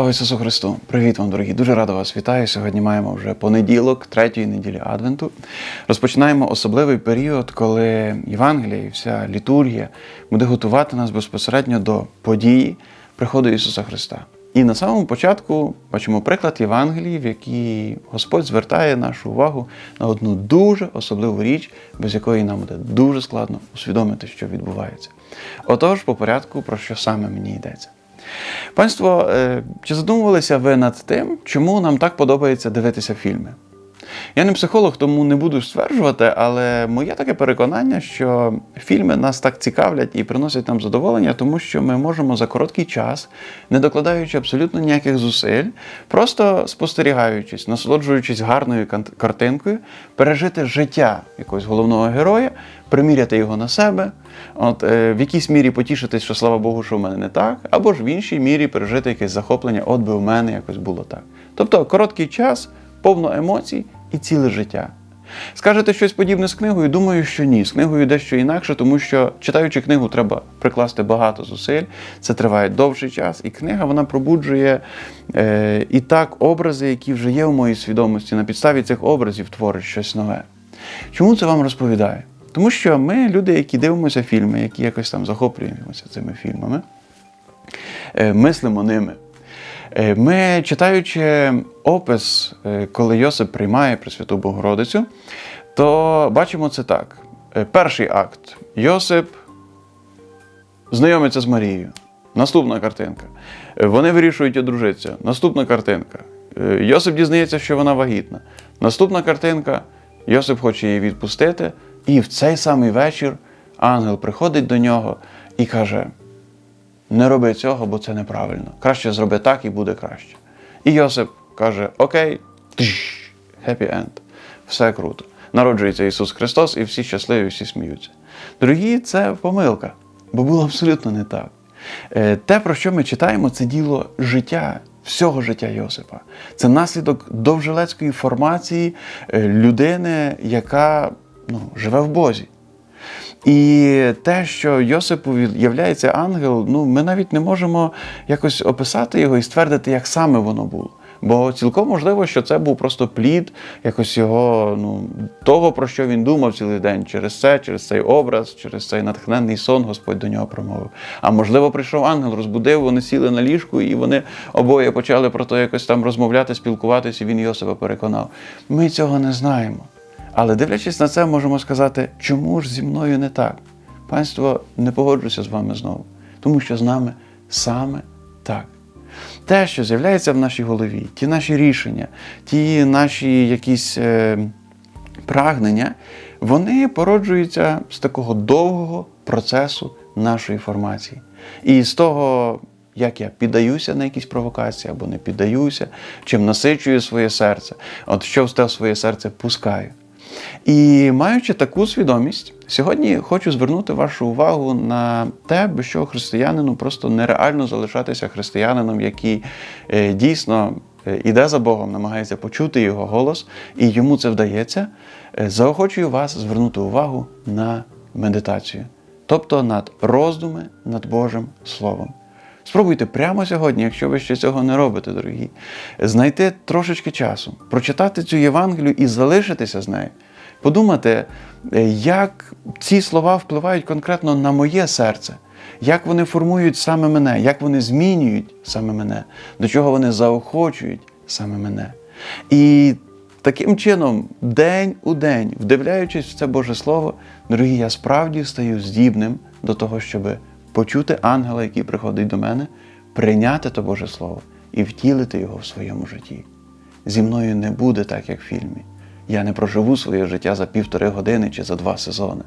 Слава Ісусу Христу! Привіт вам, дорогі! Дуже радо вас вітаю. Сьогодні маємо вже понеділок, третьої неділі Адвенту. Розпочинаємо особливий період, коли Євангелія і вся літургія буде готувати нас безпосередньо до події приходу Ісуса Христа. І на самому початку бачимо приклад Євангелії, в якій Господь звертає нашу увагу на одну дуже особливу річ, без якої нам буде дуже складно усвідомити, що відбувається. Отож, по порядку, про що саме мені йдеться. Панство, е, чи задумувалися ви над тим, чому нам так подобається дивитися фільми? Я не психолог, тому не буду стверджувати, але моє таке переконання, що фільми нас так цікавлять і приносять нам задоволення, тому що ми можемо за короткий час, не докладаючи абсолютно ніяких зусиль, просто спостерігаючись, насолоджуючись гарною картинкою, пережити життя якогось головного героя, приміряти його на себе, от, е, в якійсь мірі потішитись, що слава Богу, що в мене не так, або ж в іншій мірі пережити якесь захоплення, от би у мене якось було так. Тобто короткий час, повно емоцій і ціле життя. Скажете щось подібне з книгою? Думаю, що ні. З книгою дещо інакше, тому що читаючи книгу, треба прикласти багато зусиль. Це триває довший час, і книга вона пробуджує е, і так образи, які вже є у моїй свідомості. На підставі цих образів творить щось нове. Чому це вам розповідаю? Тому що ми, люди, які дивимося фільми, які якось там захоплюємося цими фільмами, е, мислимо ними. Е, Ми, читаючи опис, е, коли Йосип приймає Пресвяту Богородицю, то бачимо це так. Е, Перший акт. Йосип знайомиться з Марією. Наступна картинка. Вони вирішують одружитися. Наступна картинка. Йосип дізнається, що вона вагітна. Наступна картинка. Йосип хоче її відпустити. І в цей самий вечір ангел приходить до нього і каже: не роби цього, бо це неправильно. Краще зроби так і буде краще. І Йосип каже: Окей, happy end. Все круто. Народжується Ісус Христос, і всі щасливі, всі сміються. Дорогі, це помилка, бо було абсолютно не так. Е, Те, про що ми читаємо, це діло життя, всього життя Йосипа. Це наслідок довжелецької формації е, людини, яка ну, живе в Бозі. І те, що Йосипу являється ангел, ну ми навіть не можемо якось описати його і ствердити, як саме воно було. Бо цілком можливо, що це був просто плід якось його, ну, того, про що він думав цілий день, через це, через цей образ, через цей натхненний сон Господь до нього промовив. А можливо, прийшов ангел, розбудив, вони сіли на ліжку, і вони обоє почали про то якось там розмовляти, спілкуватися, і він Йосипа переконав. Ми цього не знаємо. Але дивлячись на це, можемо сказати, чому ж зі мною не так? Панство, не погоджуся з вами знову, тому що з нами саме так. Те, що з'являється в нашій голові, ті наші рішення, ті наші якісь е, прагнення, вони породжуються з такого довгого процесу нашої формації. І з того, як я піддаюся на якісь провокації або не піддаюся, чим насичую своє серце, от що в своє серце пускаю. І маючи таку свідомість, сьогодні хочу звернути вашу увагу на те, без чого християнину просто нереально залишатися християнином, який е, дійсно е, іде за Богом, намагається почути його голос, і йому це вдається. Е, Заохочую вас звернути увагу на медитацію, тобто над роздуми над Божим Словом. Спробуйте прямо сьогодні, якщо ви ще цього не робите, дорогі, знайти трошечки часу, прочитати цю Євангелію і залишитися з нею. Подумати, е, як ці слова впливають конкретно на моє серце, як вони формують саме мене, як вони змінюють саме мене, до чого вони заохочують саме мене. І таким чином, день у день, вдивляючись в це Боже Слово, дорогі, я справді стаю здібним до того, щоб почути ангела, який приходить до мене, прийняти то Боже Слово і втілити його в своєму житті. Зі мною не буде так, як в фільмі. Я не проживу своє життя за півтори години чи за два сезони.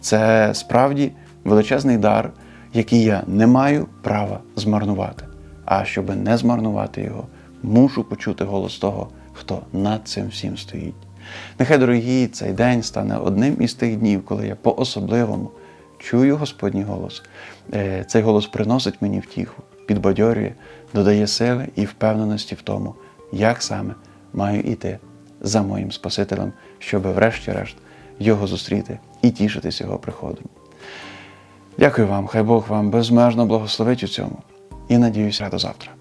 Це справді величезний дар, який я не маю права змарнувати. А щоб не змарнувати його, мушу почути голос того, хто над цим всім стоїть. Нехай, дорогі, цей день стане одним із тих днів, коли я по-особливому чую Господній голос. Е, Цей голос приносить мені втіху, підбадьорює, додає сили і впевненості в тому, як саме маю іти за моїм Спасителем, щоб врешті-решт його зустріти і тішитись його приходом. Дякую вам, хай Бог вам безмежно благословить у цьому і надіюся до завтра.